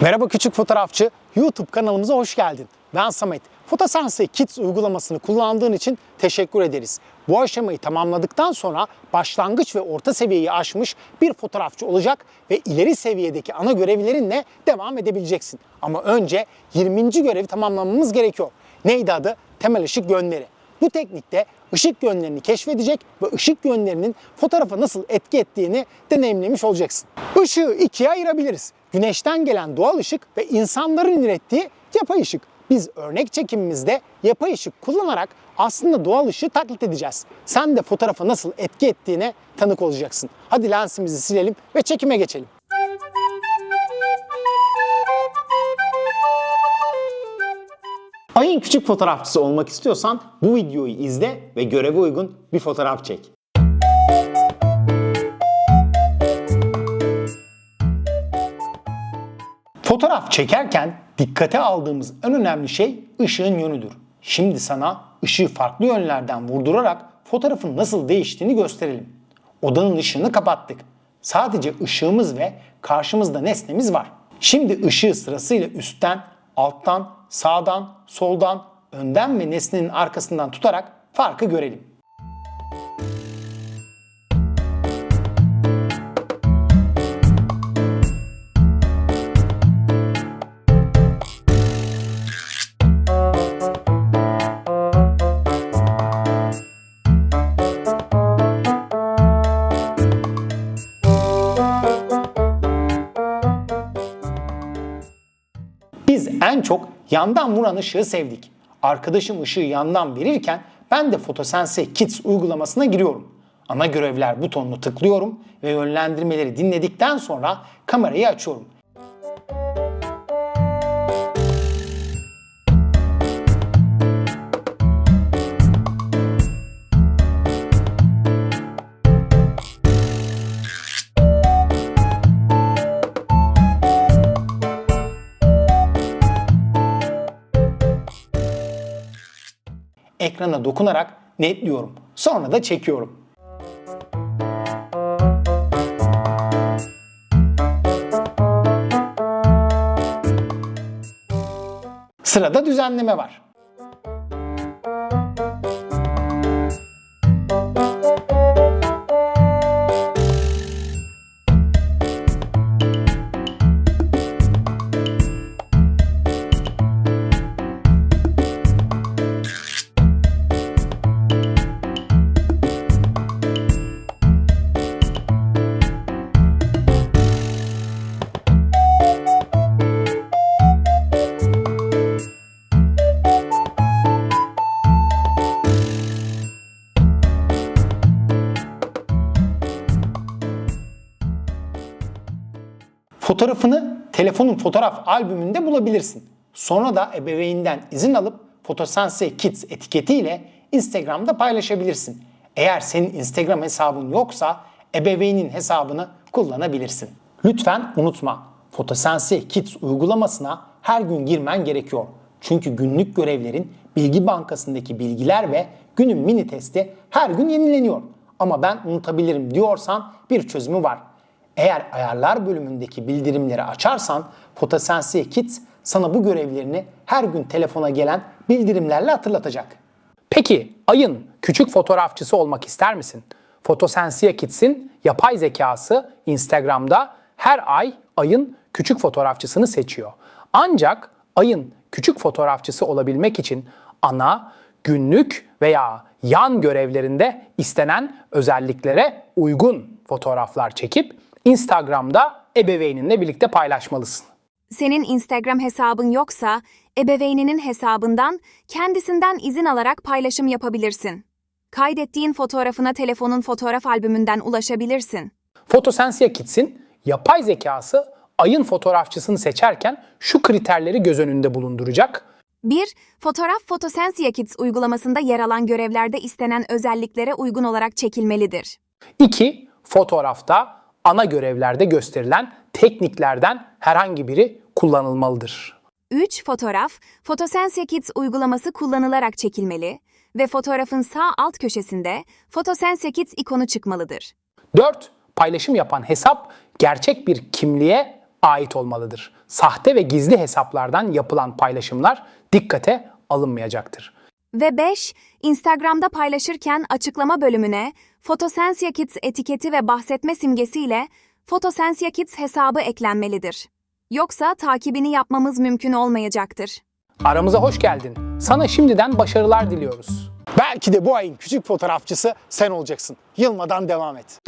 Merhaba küçük fotoğrafçı, YouTube kanalımıza hoş geldin. Ben Samet. Fotosense Kids uygulamasını kullandığın için teşekkür ederiz. Bu aşamayı tamamladıktan sonra başlangıç ve orta seviyeyi aşmış bir fotoğrafçı olacak ve ileri seviyedeki ana görevlerinle devam edebileceksin. Ama önce 20. görevi tamamlamamız gerekiyor. Neydi adı? Temel ışık yönleri. Bu teknikte ışık yönlerini keşfedecek ve ışık yönlerinin fotoğrafa nasıl etki ettiğini deneyimlemiş olacaksın. Işığı ikiye ayırabiliriz. Güneşten gelen doğal ışık ve insanların ürettiği yapay ışık. Biz örnek çekimimizde yapay ışık kullanarak aslında doğal ışığı taklit edeceğiz. Sen de fotoğrafa nasıl etki ettiğine tanık olacaksın. Hadi lensimizi silelim ve çekime geçelim. Ayın küçük fotoğrafçısı olmak istiyorsan bu videoyu izle ve göreve uygun bir fotoğraf çek. Fotoğraf çekerken dikkate aldığımız en önemli şey ışığın yönüdür. Şimdi sana ışığı farklı yönlerden vurdurarak fotoğrafın nasıl değiştiğini gösterelim. Odanın ışığını kapattık. Sadece ışığımız ve karşımızda nesnemiz var. Şimdi ışığı sırasıyla üstten, alttan, sağdan, soldan, önden ve nesnenin arkasından tutarak farkı görelim. En çok yandan vuran ışığı sevdik. Arkadaşım ışığı yandan verirken ben de Fotosense Kids uygulamasına giriyorum. Ana görevler butonunu tıklıyorum ve yönlendirmeleri dinledikten sonra kamerayı açıyorum. Ekrana dokunarak netliyorum. Sonra da çekiyorum. Sırada düzenleme var. Fotoğrafını telefonun fotoğraf albümünde bulabilirsin. Sonra da ebeveyninden izin alıp Fotosense Kids etiketiyle Instagram'da paylaşabilirsin. Eğer senin Instagram hesabın yoksa ebeveynin hesabını kullanabilirsin. Lütfen unutma. Fotosense Kids uygulamasına her gün girmen gerekiyor. Çünkü günlük görevlerin bilgi bankasındaki bilgiler ve günün mini testi her gün yenileniyor. Ama ben unutabilirim diyorsan bir çözümü var. Eğer ayarlar bölümündeki bildirimleri açarsan Fotosense Kids sana bu görevlerini her gün telefona gelen bildirimlerle hatırlatacak. Peki ayın küçük fotoğrafçısı olmak ister misin? Fotosensiye Kids'in yapay zekası Instagram'da her ay ayın küçük fotoğrafçısını seçiyor. Ancak ayın küçük fotoğrafçısı olabilmek için ana, günlük veya yan görevlerinde istenen özelliklere uygun fotoğraflar çekip Instagram'da ebeveyninle birlikte paylaşmalısın. Senin Instagram hesabın yoksa, ebeveyninin hesabından kendisinden izin alarak paylaşım yapabilirsin. Kaydettiğin fotoğrafına telefonun fotoğraf albümünden ulaşabilirsin. Fotosensiye Kids'in yapay zekası ayın fotoğrafçısını seçerken şu kriterleri göz önünde bulunduracak. 1. Fotoğraf Fotosensia Kids uygulamasında yer alan görevlerde istenen özelliklere uygun olarak çekilmelidir. 2. Fotoğrafta ana görevlerde gösterilen tekniklerden herhangi biri kullanılmalıdır. 3. Fotoğraf, Fotosensia Kids uygulaması kullanılarak çekilmeli ve fotoğrafın sağ alt köşesinde Fotosensia Kids ikonu çıkmalıdır. 4. Paylaşım yapan hesap gerçek bir kimliğe ait olmalıdır. Sahte ve gizli hesaplardan yapılan paylaşımlar dikkate alınmayacaktır. Ve 5. Instagram'da paylaşırken açıklama bölümüne Fotosensia Kids etiketi ve bahsetme simgesiyle Fotosensia Kids hesabı eklenmelidir. Yoksa takibini yapmamız mümkün olmayacaktır. Aramıza hoş geldin. Sana şimdiden başarılar diliyoruz. Belki de bu ayın küçük fotoğrafçısı sen olacaksın. Yılmadan devam et.